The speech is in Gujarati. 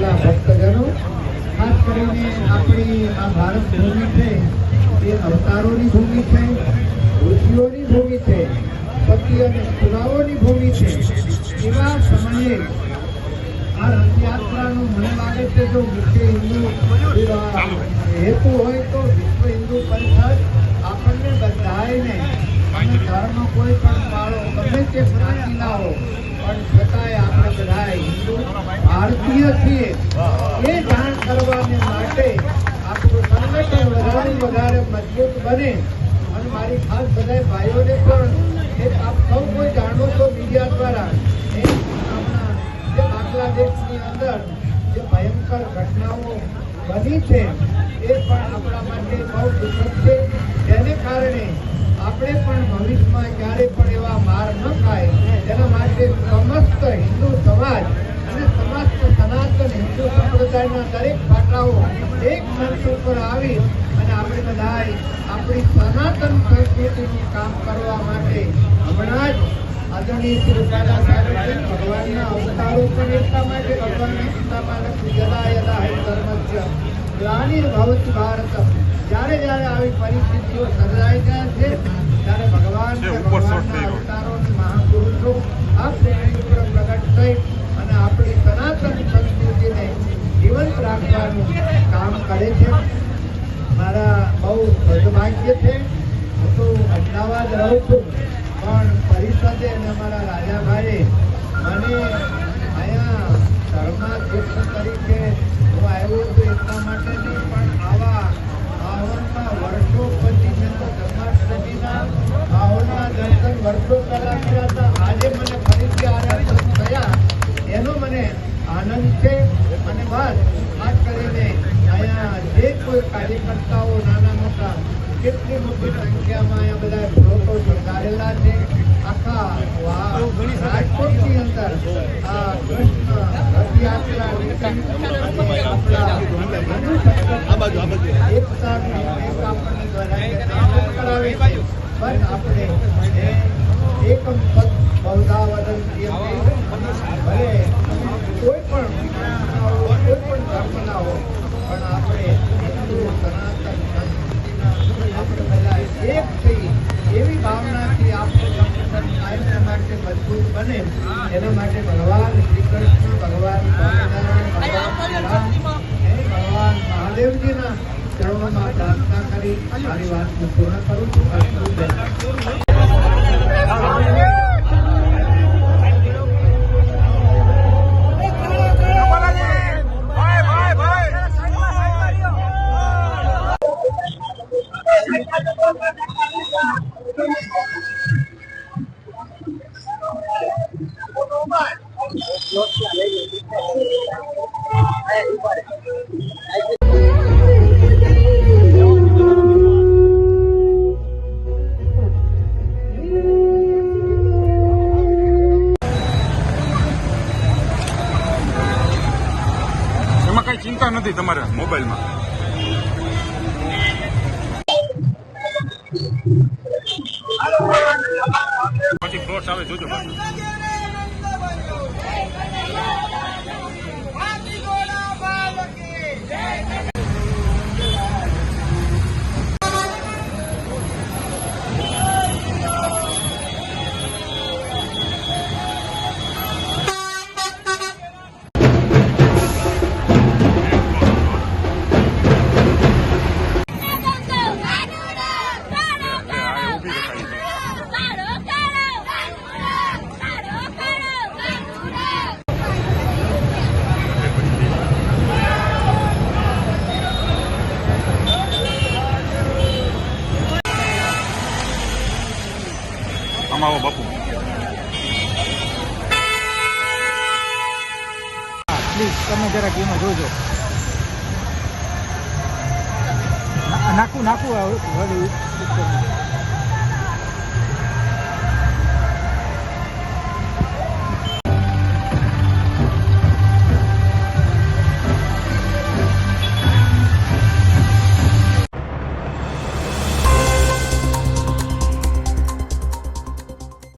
વાલા ભક્તજનો ખાસ કરીને આપણી આ ભારત ભૂમિ છે, એ અવતારોની ભૂમિ છે, ઋષિઓની ભૂમિ છે, પતિ અને પુરાવોની ભૂમિ છે. એવા સમયે આ રથયાત્રાનું મને લાગે છે જો મુખ્ય હિન્દુ હેતુ હોય તો વિશ્વ હિન્દુ પરિષદ આપણને બધાયને, અને ધર્મ કોઈ પણ પાળો ગમે તે જ્ઞાતિના હો પણ છતાંય આપણે બધા ભારતીય છીએ. એ જાણ કરવાને માટે આપણું સંગઠન વધારે વધારે મજબૂત બને. અને મારી ખાસ બધા ભાઈઓને પણ એ આપ સૌ કોઈ જાણો છો મીડિયા દ્વારા, એ આપણા જે બાંગ્લાદેશની અંદર જે ભયંકર ઘટનાઓ બની છે, એ પણ આપણા માટે બહુ દુઃખદ છે. જેને કારણે આપણે પણ ભવિષ્યમાં ક્યારે પણ એવા માર ન ખાય. તેના માટે સમસ્ત હિન્દુ સમાજ અને સમાજના સનાતન હિન્દુ સંપ્રદાયના દરેક પાટાઓ એક મંચ ઉપર આવી અને આપણે બધાએ આપણી સનાતન સંસ્કૃતિનું કામ કરવા માટે હમણાં જ આદરણીય શ્રી રૂપાલા સાહેબ ભગવાનના અવતારો પણ એટલા માટે ભગવાનના ગીતામાં યદા યદા હૈ ધર્મસ્ય ગ્લાનિર્ભવતિ ભારત જ્યારે જ્યારે આવી પરિસ્થિતિઓ સર્જાઈ જાય છે ત્યારે ભગવાન ભગવાનના થઈ અવતારો અને મહાપુરુષો આ જીવંત રાખવાનું કામ કરે છે. મારા બહુ સદભાગ્ય છે. હું તો અમદાવાદ રહું છું. પણ પરિષદે અને અમારા રાજાભાઈએ મને અહીંયા ધર્માધ્યક્ષ તરીકે હું આવ્યો છું એટલા માટે નહીં, પણ આવા માહોલમાં વર્ષો પછી મેં તો જન્માષ્ટમીના માહોલના દર્શન વર્ષો પહેલા કર્યા હતા. આજે મને ફરીથી આરાધન થયા. એનો મને આનંદ છે. અને બસ કાર્યકર્તાઓ નાના મોટા કેટલી મોટી સંખ્યામાં અહીંયા બધા લોકો જોડાયેલા છે. આખા વા- રાજકોટની અંદર આ કૃષ્ણ રથયાત્રા નીકળી અને આપણા હિન્દુ સંસ્કૃતિ એકતાનું એક આપણને દ્વારા આનંદ કરાવે છે બસ આપણે એ એકમ પદ બહુધા વદંતી એમ કહીએ. ભલે કોઈ પણ વિચારના હો, કોઈ પણ ધર્મના હો, પણ આપણે હિન્દુ સનાતન સંસ્કૃતિના આપણે બધા એક થઈ એવી ભાવનાથી આપણું સંગઠન કાયમ માટે મજબૂત બને એના માટે ભગવાન શ્રી કૃષ્ણ ભગવાન ભગવાન મહાદેવજીના ચરણોમાં પ્રાર્થના કરી મારી વાત હું પૂર્ણ કરું છું. કઈ ચિંતા નથી તમારે મોબાઈલમાં? પછી ફ્રોડ આવે જોજો આવો બાપુ પ્લીઝ તમે જરાક એમાં જોજો નાખું નાખું ઉપર.